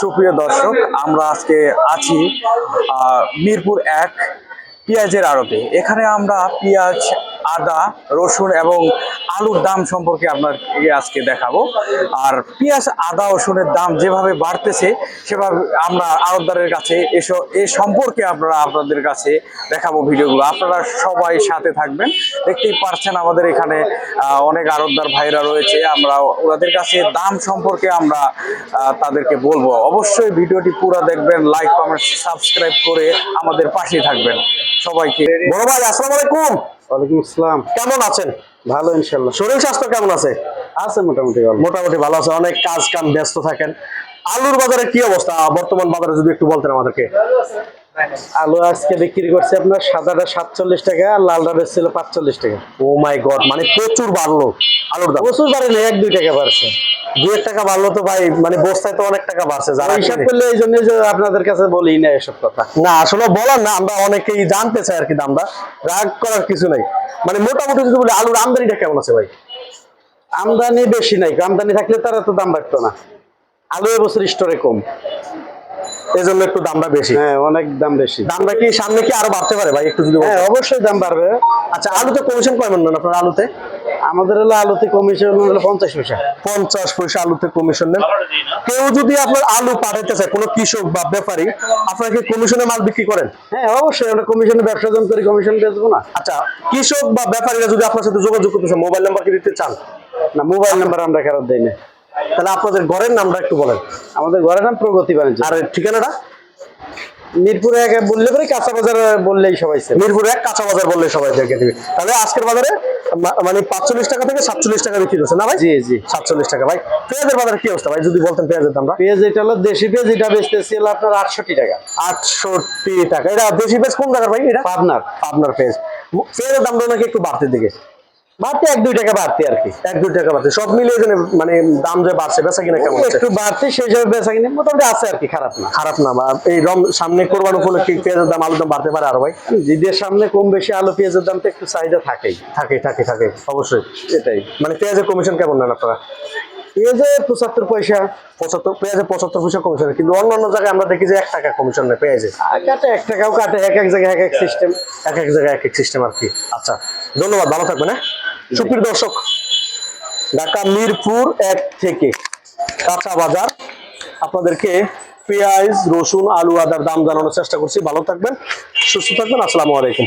সুপ্রিয় দর্শক আমরা আজকে আছি মিরপুর এক পেঁয়াজের আড়তে। এখানে আমরা পেঁয়াজ আদা, রসুন এবং আলুর দাম সম্পর্কে আপনাকে আজকে দেখাবো। আর পেঁয়াজ, আদা, রসুনের দাম যেভাবে বাড়তেছে, সেভাবে আমরা আড়তদারের কাছে এসব এ সম্পর্কে আপনারা আপনাদের কাছে দেখাবো ভিডিওগুলো। আপনারা সবাই সাথে থাকবেন। দেখতেই পারছেন আমাদের এখানে অনেক আড়তদার ভাইরা রয়েছে। আমরা ওনাদের কাছে দাম সম্পর্কে আমরা তাদেরকে বলব। অবশ্যই ভিডিওটি পুরো দেখবেন লাইক কমেন্ট সাবস্ক্রাইব করে আমাদের পাশে থাকবেন। সবাইকে বড় ভাই, আসসালামু আলাইকুম। ওয়ালাইকুম আসসালাম। কেমন আছেন? ভালো ইনশাল্লাহ শরীর স্বাস্থ্য কেমন আছে? আছে মোটামুটি ভালো। মোটামুটি ভালো আছে অনেক কাজ কাম ব্যস্ত থাকেন। আলুর বাজারে কি অবস্থা? বর্তমান বাজারে যদি একটু বলতেন আমাদেরকে। আলু আজকে বিক্রি করছে আপনার সাদাটা সাতচল্লিশ টাকা আর লালটা বেচছিল পাঁচচল্লিশ টাকা। ও মাই গড মানে প্রচুর বাড়লো আলুর দাম। প্রচুর বাড়ি এক দুই টাকা বাড়ছে। দু এক টাকা বাড়লো তো ভাই মানে বস্তায় তো অনেক টাকা বাড়ছে যারা হিসাব করলে এই জন্য যে আপনাদের কাছে বলি না এসব কথা। না আসলে বলার না আমরা অনেকেই জানতে চাই আর কি দামটা। রাগ করার কিছু নাই। মানে মোটামুটি যদি বলি আলুর আমদানিটা কেমন আছে ভাই? আমদানি বেশি নাই আমদানি থাকলে তারা তো দাম বাড়তো না। আলু এবছর স্টোরে কম। এই জন্য একটু দামটা বেশি। হ্যাঁ অনেক দাম বেশি। দামটা কি সামনে কি আরও বাড়তে পারে ভাই একটু যদি হ্যাঁ অবশ্যই দাম বাড়বে। আচ্ছা আলুতে কমিশন কয় নেন আপনার আলুতে? আমাদের হলো আলুতে কমিশন হলো পঞ্চাশ পয়সা। পঞ্চাশ পয়সা আলুতে কমিশন নেন। কেউ যদি আপনার আলু পাঠাতে চায় কোনো কৃষক বা ব্যাপারী আপনাকে কমিশনে মাল বিক্রি করেন? হ্যাঁ অবশ্যই আমরা কমিশনে ব্যবসা যখন করি কমিশন বেচবো না। আচ্ছা কৃষক বা ব্যাপারীরা যদি আপনার সাথে যোগাযোগ করতে চান মোবাইল নাম্বার কি দিতে চান? না মোবাইল নাম্বার আমরা ফেরত দেই না। তাহলে আপনাদের ঘরের নামটা একটু বলেন। আমাদের ঘরের নাম প্রগতি বাণিজ্য। আর ঠিকানাটা? মিরপুরে এক বললে পরে কাঁচা বাজার বললেই সবাই। মিরপুর এক কাঁচা বাজার বললে সবাই দেখে দিবে তাহলে আজকের বাজারে মানে পাঁচচল্লিশ টাকা থেকে সাতচল্লিশ টাকা বিক্রি করছে না ভাই? জি জি। সাতচল্লিশ টাকা। ভাই পেঁয়াজের বাজারে কি অবস্থা? ভাই যদি বলতেন পেঁয়াজের দামটা। পেঁয়াজ এটা হলো দেশি পেঁয়াজ এটা বেচতেছি হলো আপনার আটষট্টি টাকা। আটষট্টি টাকা। এটা দেশি পেঁয়াজ কোন টাকার ভাই এটা? পাবনার। পাবনার পেঁয়াজ। পেঁয়াজের দামটা নাকি একটু বাড়তে দিকে। বাড়তে এক দুই টাকা বাড়তি আর কি। এক দুই টাকা বাড়ছে সব মিলিয়ে মানে দাম যে বাড়ছে বেচা কিনা কেমন একটু বাড়তি সেই হিসাবে বেচা কিনে মোটামুটি আছে আর কি খারাপ না। খারাপ না বা এই রম সামনে কোরবান উপলক্ষে পেঁয়াজের দাম আলুর দাম বাড়তে পারে আরও ভাই? ঈদের সামনে কম বেশি আলু পেঁয়াজের একটু চাহিদা থাকেই। থাকে থাকে থাকে অবশ্যই। এটাই মানে পেঁয়াজের কমিশন কেমন নেন আপনারা? পেঁয়াজে পঁচাত্তর পয়সা। পঁচাত্তর পেঁয়াজে পঁচাত্তর পয়সা কমিশন কিন্তু অন্য অন্য জায়গায় আমরা দেখি যে এক টাকা কমিশন নেই পেঁয়াজে। কাটে এক টাকাও কাটে এক এক জায়গায় এক এক সিস্টেম এক এক জায়গায় এক এক সিস্টেম আর কি। আচ্ছা ধন্যবাদ ভালো থাকবেন হ্যাঁ? সুপ্রিয় দর্শক, ঢাকা মিরপুর এক থেকে কাঁচা বাজার। আপনাদেরকে পেঁয়াজ, রসুন, আলু, আদার দাম জানানোর চেষ্টা করছি। ভালো থাকবেন, সুস্থ থাকবেন। আসসালামু আলাইকুম।